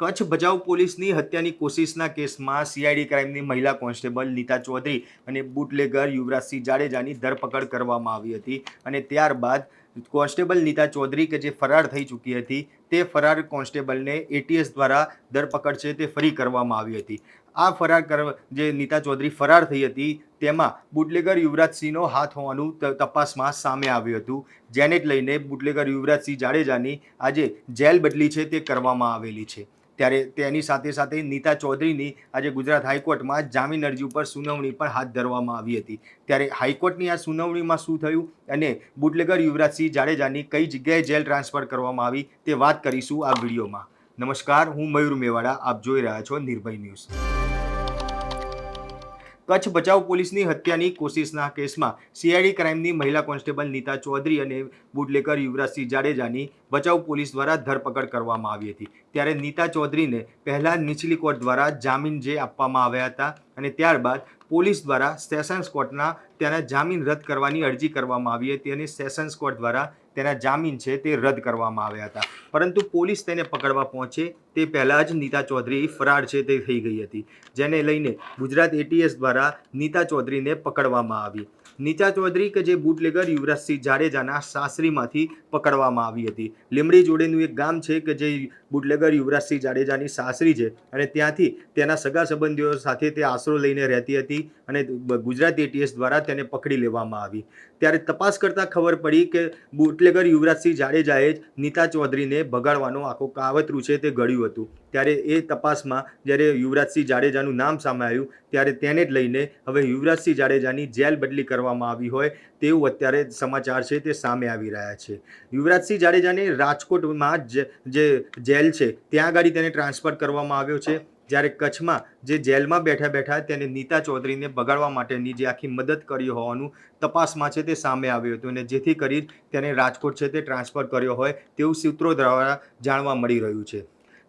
કચ્છ ભજાઉ પોલીસની હત્યાની કોશિશના કેસમાં સીઆઈડી ક્રાઇમની મહિલા કોન્સ્ટેબલ નીતા ચૌધરી અને બુટલેગર યુવરાજસિંહ જાડેજાની ધરપકડ કરવામાં આવી હતી અને ત્યારબાદ કોન્સ્ટેબલ નીતા ચૌધરી કે જે ફરાર થઈ ચૂકી હતી, તે ફરાર કોન્સ્ટેબલને એટીએસ દ્વારા ધરપકડ છે તે ફરી કરવામાં આવી હતી. આ ફરાર કર, જે નીતા ચૌધરી ફરાર થઈ હતી, તેમાં બુટલેગર યુવરાજસિંહનો હાથ હોવાનું તપાસમાં સામે આવ્યું હતું. જેને લઈને બુટલેગર યુવરાજસિંહ જાડેજાની આજે જેલ બદલી છે તે કરવામાં આવેલી છે. ત્યારે તેની સાથે સાથે નીતા ચૌધરીની આજે ગુજરાત હાઈકોર્ટમાં જામીન અરજી ઉપર સુનાવણી પણ હાથ ધરવામાં આવી હતી. ત્યારે હાઈકોર્ટની આ સુનાવણીમાં શું થયું અને બુટલેગર યુવરાજસિંહ જાડેજાની કઈ જગ્યાએ જેલ ટ્રાન્સફર કરવામાં આવી તે વાત કરીશું આ વિડીયોમાં. નમસ્કાર, હું મયુર મેવાડા, આપ જોઈ રહ્યા છો નિર્ભય ન્યૂઝ. કચ્છ બચાવ પોલીસની હત્યાની કોશિશના કેસમાં સીઆઈડી ક્રાઇમની મહિલા કોન્સ્ટેબલ નીતા ચૌધરી અને બુટલેકર યુવરાજસિંહ જાડેજાની બચાવ પોલીસ દ્વારા ધરપકડ કરવામાં આવી હતી. ત્યારે નીતા ચૌધરીને પહેલાં નીચલી કોર્ટ દ્વારા જામીન જે આપવામાં આવ્યા હતા અને ત્યારબાદ પોલીસ દ્વારા સેશન્સ કોર્ટના તેના જામીન રદ કરવાની અરજી કરવામાં આવી હતી અને સેશન્સ કોર્ટ દ્વારા તેના જામીન છે તે રદ કરવામાં આવ્યા હતા. પરંતુ પોલીસ તેને પકડવા પહોંચે તે પહેલાં જ નીતા ચૌધરી ફરાર છે તે થઈ ગઈ હતી. જેને લઈને ગુજરાત એટીએસ દ્વારા નીતા ચૌધરીને પકડવામાં આવી. નીતા ચૌધરી કે જે બુટલેગર યુવરાજસિંહ જાડેજાના સાસરીમાંથી પકડવામાં આવી હતી. લીમડી જોડેનું એક ગામ છે કે જે બુટલેગર યુવરાજસિંહ જાડેજાની સાસરી છે અને ત્યાંથી તેના સગા સંબંધીઓ સાથે તે આશરો લઈને રહેતી હતી અને ગુજરાત એટીએસ દ્વારા તેને પકડી લેવામાં આવી. ત્યારે તપાસ કરતાં ખબર પડી કે બુટલેગર યુવરાજસિંહ જાડેજાએ જ નીતા ચૌધરીને ભગાડવાનો આખો કાવતરું છે તે ઘડ્યું હતું. ત્યારે એ તપાસમાં જ્યારે યુવરાજસિંહ જાડેજાનું નામ સામે આવ્યું, ત્યારે તેને જ લઈને હવે યુવરાજસિંહ જાડેજાની જેલ બદલી કરવામાં આવી હોય તેવું અત્યારે સમાચાર છે તે સામે આવી રહ્યા છે. યુવરાજસિંહ જાડેજાને રાજકોટમાં જ જેલ છે, ત્યાં આગળ તેને ટ્રાન્સફર કરવામાં આવ્યો છે. જ્યારે કચ્છમાં જે જેલમાં બેઠા બેઠા તેને નીતા ચૌધરીને બગાડવા માટેની જે આખી મદદ કરી હોવાનું તપાસમાં છે તે સામે આવ્યું હતું અને જેથી કરી તેને રાજકોટ છે તે ટ્રાન્સફર કર્યો હોય તેવું સૂત્રો દ્વારા જાણવા મળી રહ્યું છે.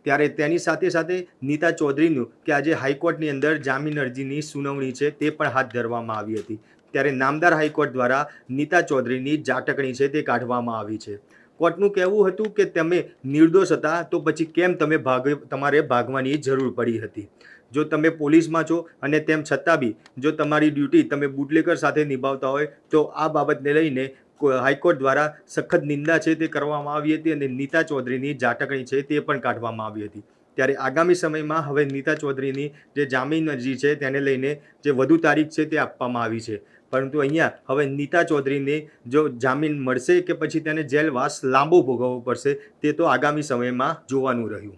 ત્યારે તેની સાથે સાથે નીતા ચૌધરીનું કે આજે હાઈકોર્ટની અંદર જામીન અરજીની સુનાવણી છે તે પણ હાથ ધરવામાં આવી હતી. ત્યારે નામદાર હાઈકોર્ટ દ્વારા નીતા ચૌધરીની જાટકણી છે તે કાઢવામાં આવી છે. કોર્ટનું કહેવું હતું કે તમે નિર્દોષ હતા તો પછી કેમ તમે ભાગ, તમારે ભાગવાની જરૂર પડી હતી? જો તમે પોલીસમાં છો અને તેમ છતાં બી જો તમારી ડ્યુટી તમે બુટલેકર સાથે નિભાવતા હોય તો આ બાબતને લઈને હાઈકોર્ટ દ્વારા સખત નિંદા છે તે કરવામાં આવી હતી અને નીતા ચૌધરીની જાટકણી છે તે પણ કાઢવામાં આવી હતી. ત્યારે આગામી સમયમાં હવે નીતા ચૌધરીની જે જામીન અરજી છે તેને લઈને જે વધુ તારીખ છે તે આપવામાં આવી છે. પરંતુ અહીંયા હવે નીતા ચૌધરીને જો જામીન મળશે કે પછી તેને જેલવાસ લાંબો ભોગવવો પડશે તે તો આગામી સમયમાં જોવાનું રહ્યું.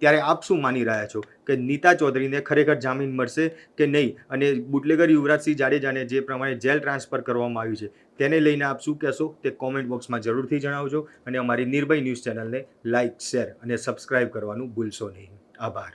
ત્યારે આપ શું માની રહ્યા છો કે નીતા ચૌધરીને ખરેખર જામીન મળશે કે નહીં? અને બુટલેગર યુવરાજસિંહ જાડેજાને જે પ્રમાણે જેલ ટ્રાન્સફર કરવામાં આવ્યું છે, તેને લઈને આપ શું કહેશો? તે કોમેન્ટ બોક્સમાં જરૂરથી જણાવજો અને અમારી નિર્ભય ન્યૂઝ ચેનલને લાઇક શેર અને સબસ્ક્રાઇબ કરવાનું ભૂલશો નહીં. આભાર.